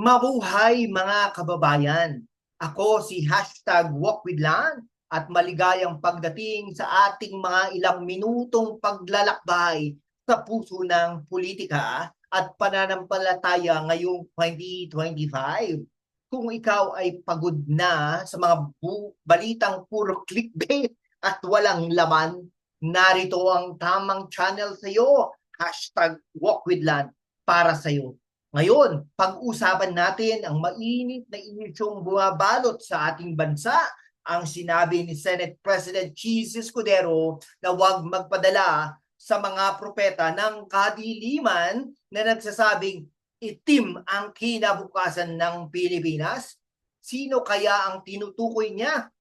Mabuhay mga kababayan! Ako si hashtag Walk with Lan at maligayang pagdating sa ating mga ilang minutong paglalakbay sa puso ng politika at pananampalataya ngayong 2025. Kung ikaw ay pagod na sa mga balitang puro clickbait at walang laman, narito ang tamang channel sa iyo. Hashtag Walk with Lan para sa iyo. Ngayon, pag-usapan natin ang mainit na inisyong bumabalot sa ating bansa, ang sinabi ni Senate President Cheese Escudero na huwag magpadala sa mga propeta ng kadiliman na nagsasabing itim ang kinabukasan ng Pilipinas? Sino kaya ang tinutukoy niya?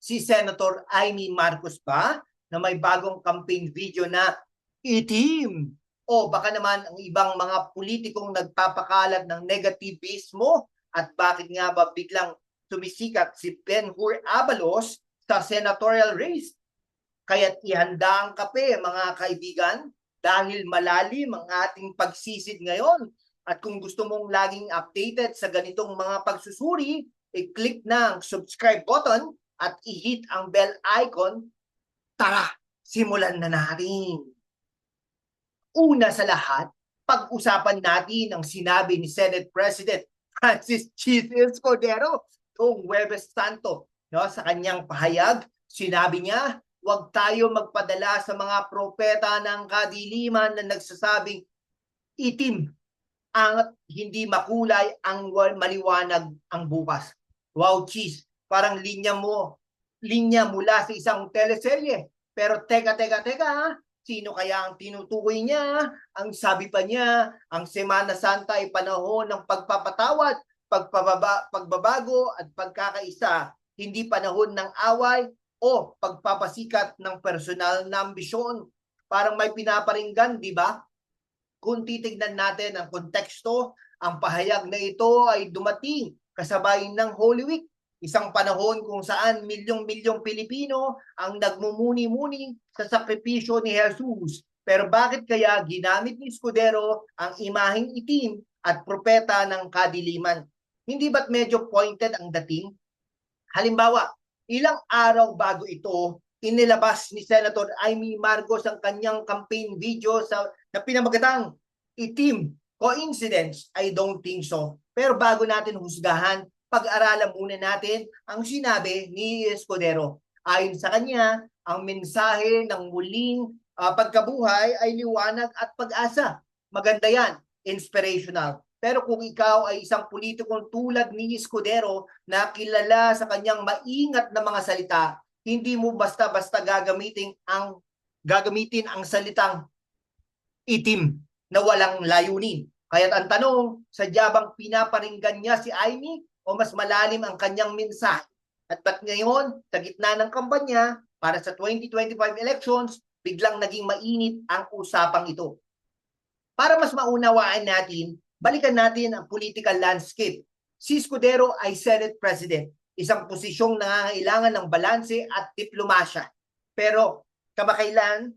Si Senator Amy Marcos ba na may bagong campaign video na itim o baka naman ang ibang mga politikong nagpapakalat ng negativismo at bakit nga ba biglang sumisikat si Ben Hur Abalos sa senatorial race. Kaya't ihanda ang kape mga kaibigan dahil malalim ang ating pagsisid ngayon. At kung gusto mong laging updated sa ganitong mga pagsusuri, i-click na ang subscribe button at i-hit ang bell icon. Tara, simulan na natin! Una sa lahat, pag-usapan natin ang sinabi ni Senate President Francis Chief Escudero noong Huwebes Santo. No, sa kanyang pahayag, sinabi niya, huwag tayo magpadala sa mga propeta ng kadiliman na nagsasabing itim ang hindi makulay ang wa- maliwanag ang bukas. Wow, cheese. Parang linya mo, linya mula sa isang teleserye. Pero teka, teka, teka, ha? Sino kaya ang tinutukoy niya? Ang sabi pa niya, ang Semana Santa ay panahon ng pagpapatawad, pagpababa, pagbabago at pagkakaisa, hindi panahon ng away o pagpapasikat ng personal na ambisyon. Parang may pinaparinggan, di ba? Kung titignan natin ang konteksto, ang pahayag na ito ay dumating kasabay ng Holy Week Isang panahon kung saan milyong-milyong Pilipino ang nagmumuni-muni sa sakripisyo ni Jesus. Pero bakit kaya ginamit ni Escudero ang imaheng itim at propeta ng kadiliman? Hindi ba't medyo pointed ang dating? Halimbawa, ilang araw bago ito, inilabas ni Senator Amy Marcos ang kanyang campaign video sa na pinamagatang itim. Coincidence? I don't think so. Pero bago natin husgahan, pag-aralan muna natin ang sinabi ni Escudero. Ayon sa kanya, ang mensahe ng muling uh, pagkabuhay ay liwanag at pag-asa. Maganda yan, inspirational. Pero kung ikaw ay isang politikong tulad ni Escudero na kilala sa kanyang maingat na mga salita, hindi mo basta-basta gagamitin ang gagamitin ang salitang itim na walang layunin. Kaya't ang tanong, sadya bang pinaparinggan niya si Amy o mas malalim ang kanyang mensahe. At ba't ngayon, sa gitna ng kampanya, para sa 2025 elections, biglang naging mainit ang usapang ito. Para mas maunawaan natin, balikan natin ang political landscape. Si Escudero ay Senate President, isang posisyong nangangailangan ng balanse at diplomasya. Pero kamakailan,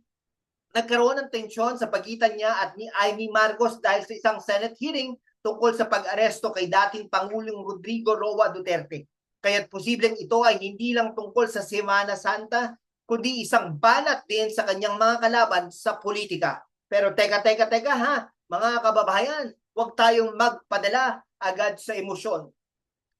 nagkaroon ng tensyon sa pagitan niya at ni Amy Marcos dahil sa isang Senate hearing tungkol sa pag-aresto kay dating Pangulong Rodrigo Roa Duterte. Kaya't posibleng ito ay hindi lang tungkol sa Semana Santa, kundi isang banat din sa kanyang mga kalaban sa politika. Pero teka, teka, teka ha, mga kababayan, huwag tayong magpadala agad sa emosyon.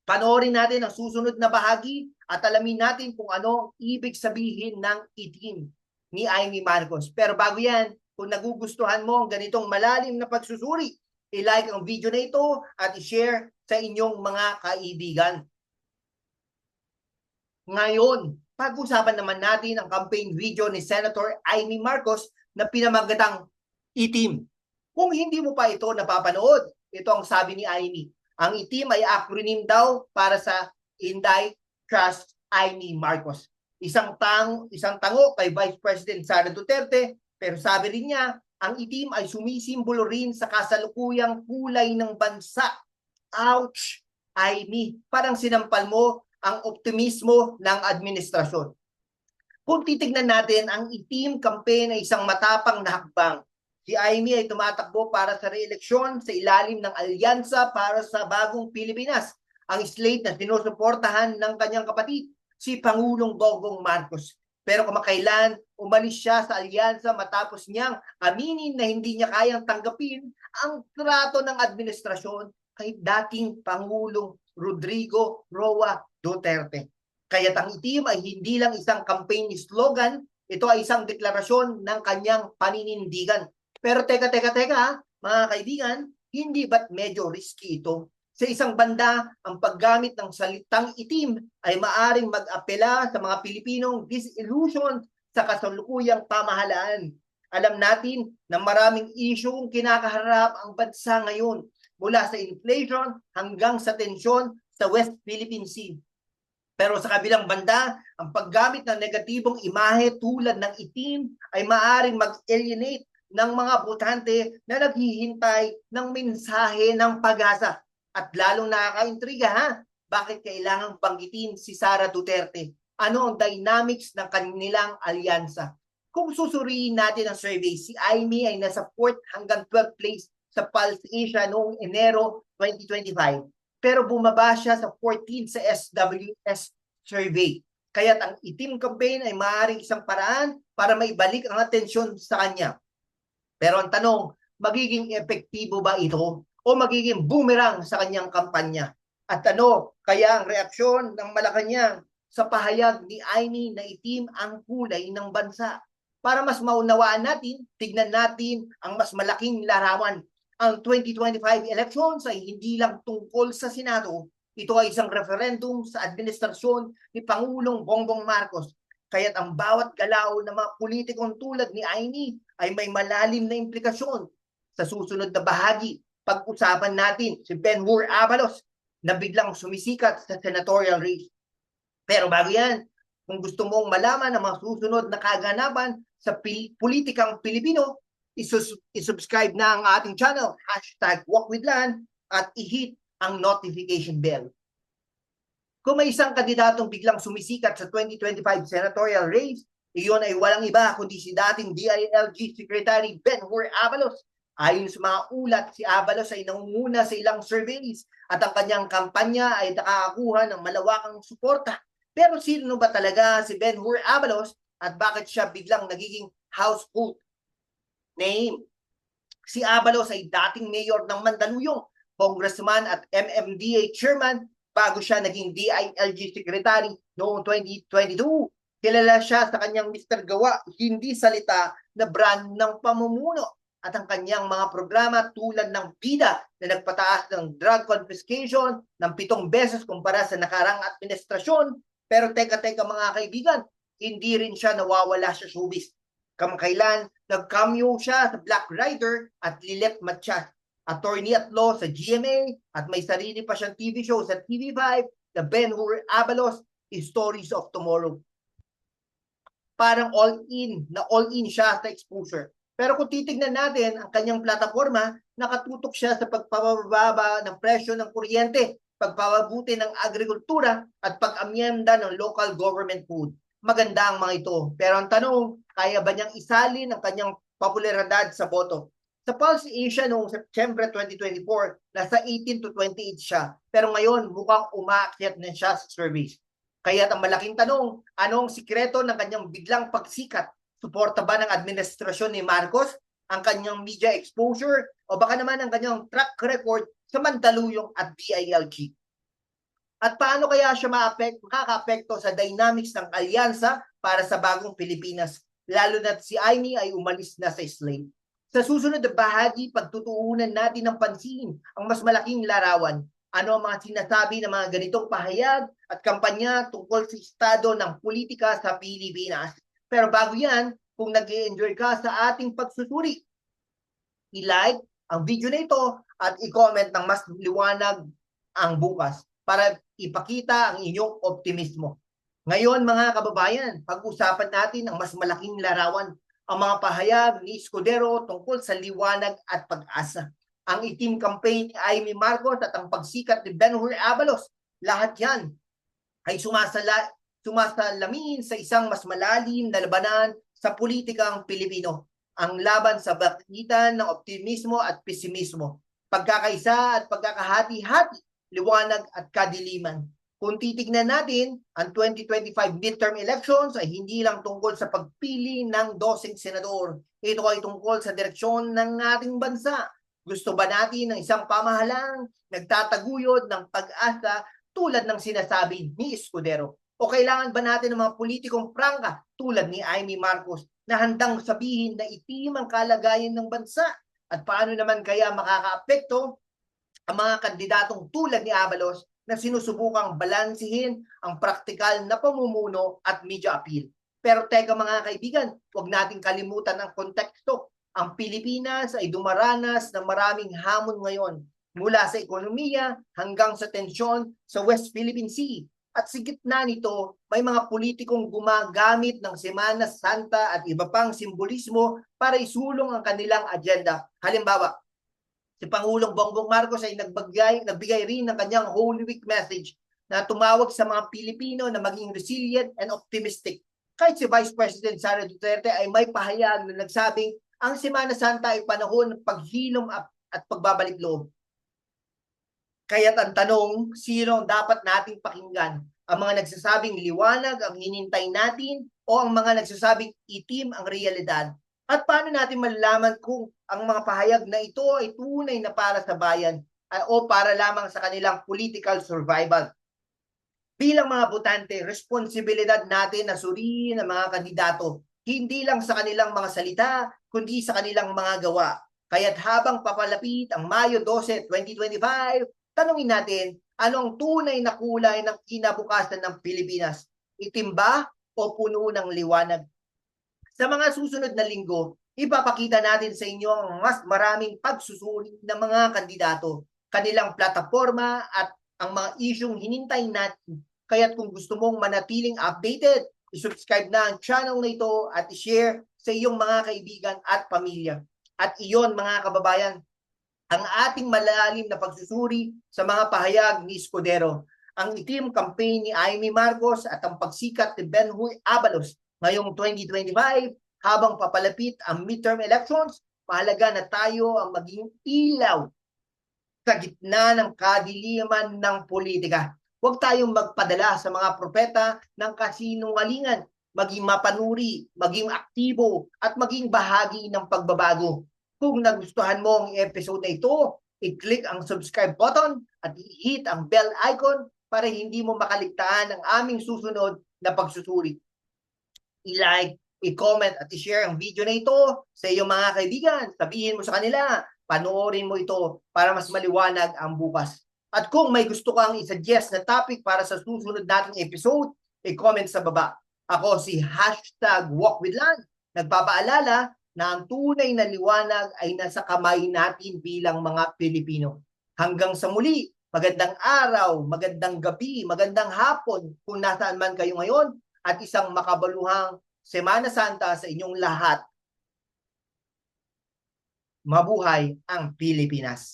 Panoorin natin ang susunod na bahagi at alamin natin kung ano ang ibig sabihin ng itim ni Amy Marcos. Pero bago yan, kung nagugustuhan mo ang ganitong malalim na pagsusuri i-like ang video na ito at i-share sa inyong mga kaibigan. Ngayon, pag-usapan naman natin ang campaign video ni Senator Amy Marcos na pinamagatang itim. Kung hindi mo pa ito napapanood, ito ang sabi ni Amy. Ang itim ay acronym daw para sa Inday Trust Amy Marcos. Isang tang isang tango kay Vice President Sara Duterte, pero sabi rin niya, ang itim ay sumisimbolo rin sa kasalukuyang kulay ng bansa. Ouch! Ay me, parang sinampal mo ang optimismo ng administrasyon. Kung titignan natin, ang itim campaign ay isang matapang na hakbang. si Amy ay tumatakbo para sa reeleksyon sa ilalim ng alyansa para sa bagong Pilipinas. Ang slate na sinusuportahan ng kanyang kapatid, si Pangulong Bongbong Marcos. Pero kamakailan, umalis siya sa alyansa matapos niyang aminin na hindi niya kayang tanggapin ang trato ng administrasyon kay dating Pangulong Rodrigo Roa Duterte. Kaya't ang itim ay hindi lang isang campaign slogan, ito ay isang deklarasyon ng kanyang paninindigan. Pero teka, teka, teka, mga kaibigan, hindi ba't medyo risky ito? Sa isang banda, ang paggamit ng salitang itim ay maaring mag-apela sa mga Pilipinong disillusion sa kasalukuyang pamahalaan. Alam natin na maraming isyong kinakaharap ang bansa ngayon mula sa inflation hanggang sa tensyon sa West Philippine Sea. Pero sa kabilang banda, ang paggamit ng negatibong imahe tulad ng itim ay maaring mag-alienate ng mga botante na naghihintay ng mensahe ng pag-asa. At lalong nakakaintriga ha, bakit kailangang banggitin si Sara Duterte? Ano ang dynamics ng kanilang alyansa? Kung susuriin natin ang survey, si Amy ay nasa 4th hanggang 12th place sa Pulse Asia noong Enero 2025 pero bumaba siya sa 14 sa SWS survey. Kaya't ang itim campaign ay maaaring isang paraan para maibalik ang atensyon sa kanya. Pero ang tanong, magiging epektibo ba ito o magiging boomerang sa kanyang kampanya? At ano, kaya ang reaksyon ng Malacanang sa pahayag ni Aini na itim ang kulay ng bansa? Para mas maunawaan natin, tignan natin ang mas malaking larawan ang 2025 elections ay hindi lang tungkol sa Senado, ito ay isang referendum sa administrasyon ni Pangulong Bongbong Marcos. Kaya't ang bawat galaw ng mga politikong tulad ni Aini ay may malalim na implikasyon. Sa susunod na bahagi, pag-usapan natin si Ben Hur Avalos na biglang sumisikat sa senatorial race. Pero bago yan, kung gusto mong malaman ang mga susunod na kaganapan sa pil- politikang Pilipino, isus- isubscribe na ang ating channel, hashtag walkwithlan, at i-hit ang notification bell. Kung may isang kandidatong biglang sumisikat sa 2025 senatorial race, iyon ay walang iba kundi si dating DILG Secretary Ben Hur Avalos. Ayon sa mga ulat, si Avalos ay nangunguna sa ilang surveys at ang kanyang kampanya ay nakakakuha ng malawakang suporta. Pero sino ba talaga si Ben Hur Avalos at bakit siya biglang nagiging household name. Si Abalos ay dating mayor ng Mandaluyong, congressman at MMDA chairman bago siya naging DILG secretary noong 2022. Kilala siya sa kanyang Mr. Gawa, hindi salita na brand ng pamumuno at ang kanyang mga programa tulad ng BIDA na nagpataas ng drug confiscation ng pitong beses kumpara sa nakarang administrasyon. Pero teka-teka mga kaibigan, hindi rin siya nawawala sa showbiz kamakailan, nag-cameo siya sa Black Rider at Lilet Matcha. Attorney at law sa GMA at may sarili pa siyang TV show sa TV5, The Ben Hur Abalos, Stories of Tomorrow. Parang all-in, na all-in siya sa exposure. Pero kung titignan natin ang kanyang plataforma, nakatutok siya sa pagpapababa ng presyo ng kuryente, pagpapabuti ng agrikultura at pag-amyenda ng local government food maganda ang mga ito. Pero ang tanong, kaya ba niyang isalin ang kanyang popularidad sa boto? Sa Pulse Asia noong September 2024, nasa 18 to 28 siya. Pero ngayon, mukhang umaakyat na siya sa surveys. Kaya ang malaking tanong, anong sikreto ng kanyang biglang pagsikat? Suporta ba ng administrasyon ni Marcos ang kanyang media exposure o baka naman ang kanyang track record sa Mandaluyong at DILG? At paano kaya siya makaka-apekto sa dynamics ng alyansa para sa bagong Pilipinas, lalo na si Aimee ay umalis na sa slate. Sa susunod na bahagi, pagtutuunan natin ng pansin ang mas malaking larawan. Ano ang mga sinasabi ng mga ganitong pahayag at kampanya tungkol sa estado ng politika sa Pilipinas. Pero bago yan, kung nag enjoy ka sa ating pagsusuri, i-like ang video na ito at i-comment ng mas liwanag ang bukas para ipakita ang inyong optimismo. Ngayon mga kababayan, pag-usapan natin ang mas malaking larawan, ang mga pahayag ni Escudero tungkol sa liwanag at pag-asa. Ang itim campaign ni Amy Marcos at ang pagsikat ni Benhur Abalos, lahat yan ay sumasala, sumasalamin sa isang mas malalim na labanan sa politikang Pilipino. ang laban sa bagitan ng optimismo at pesimismo, pagkakaisa at pagkakahati-hati, liwanag at kadiliman. Kung titignan natin, ang 2025 midterm elections ay hindi lang tungkol sa pagpili ng dosing senador. Ito ay tungkol sa direksyon ng ating bansa. Gusto ba natin ng isang pamahalang nagtataguyod ng pag-asa tulad ng sinasabi ni Escudero? O kailangan ba natin ng mga politikong prangka tulad ni Amy Marcos na handang sabihin na itim ang kalagayan ng bansa? At paano naman kaya makakaapekto ang mga kandidatong tulad ni Abalos na sinusubukang balansihin ang praktikal na pamumuno at media appeal. Pero teka mga kaibigan, huwag nating kalimutan ang konteksto. Ang Pilipinas ay dumaranas ng maraming hamon ngayon mula sa ekonomiya hanggang sa tensyon sa West Philippine Sea. At sa gitna nito, may mga politikong gumagamit ng Semana Santa at iba pang simbolismo para isulong ang kanilang agenda. Halimbawa, si Pangulong Bongbong Marcos ay nagbigay, nagbigay rin ng kanyang Holy Week message na tumawag sa mga Pilipino na maging resilient and optimistic. Kahit si Vice President Sara Duterte ay may pahayag na nagsabing ang Semana Santa ay panahon ng paghilom at, pagbabalik loob. Kaya't ang tanong, sino ang dapat nating pakinggan? Ang mga nagsasabing liwanag ang hinintay natin o ang mga nagsasabing itim ang realidad? At paano natin malalaman kung ang mga pahayag na ito ay tunay na para sa bayan uh, o para lamang sa kanilang political survival? Bilang mga botante, responsibilidad natin na suriin ang mga kandidato, hindi lang sa kanilang mga salita, kundi sa kanilang mga gawa. Kaya't habang papalapit ang Mayo 12, 2025, tanungin natin, ano ang tunay na kulay ng kinabukasan ng Pilipinas? Itim ba o puno ng liwanag? Sa mga susunod na linggo, ipapakita natin sa inyo ang mas maraming pagsusuri ng mga kandidato, kanilang plataforma at ang mga isyong hinintay natin. Kaya't kung gusto mong manatiling updated, isubscribe na ang channel na ito at i-share sa iyong mga kaibigan at pamilya. At iyon mga kababayan, ang ating malalim na pagsusuri sa mga pahayag ni Escudero, ang itim campaign ni Amy Marcos at ang pagsikat ni Benhui Abalos ngayong 2025 habang papalapit ang midterm elections, mahalaga na tayo ang maging ilaw sa gitna ng kadiliman ng politika. Huwag tayong magpadala sa mga propeta ng kasinungalingan, maging mapanuri, maging aktibo, at maging bahagi ng pagbabago. Kung nagustuhan mo ang episode na ito, i-click ang subscribe button at i-hit ang bell icon para hindi mo makaligtaan ang aming susunod na pagsusuri. I-like, i-comment at i-share ang video na ito sa iyong mga kaibigan. Sabihin mo sa kanila, panoorin mo ito para mas maliwanag ang bukas. At kung may gusto kang i-suggest na topic para sa susunod nating episode, i-comment sa baba. Ako si hashtag walkwithland. Nagpapaalala na ang tunay na liwanag ay nasa kamay natin bilang mga Pilipino. Hanggang sa muli, magandang araw, magandang gabi, magandang hapon kung nasaan man kayo ngayon at isang makabaluhang Semana Santa sa inyong lahat. Mabuhay ang Pilipinas!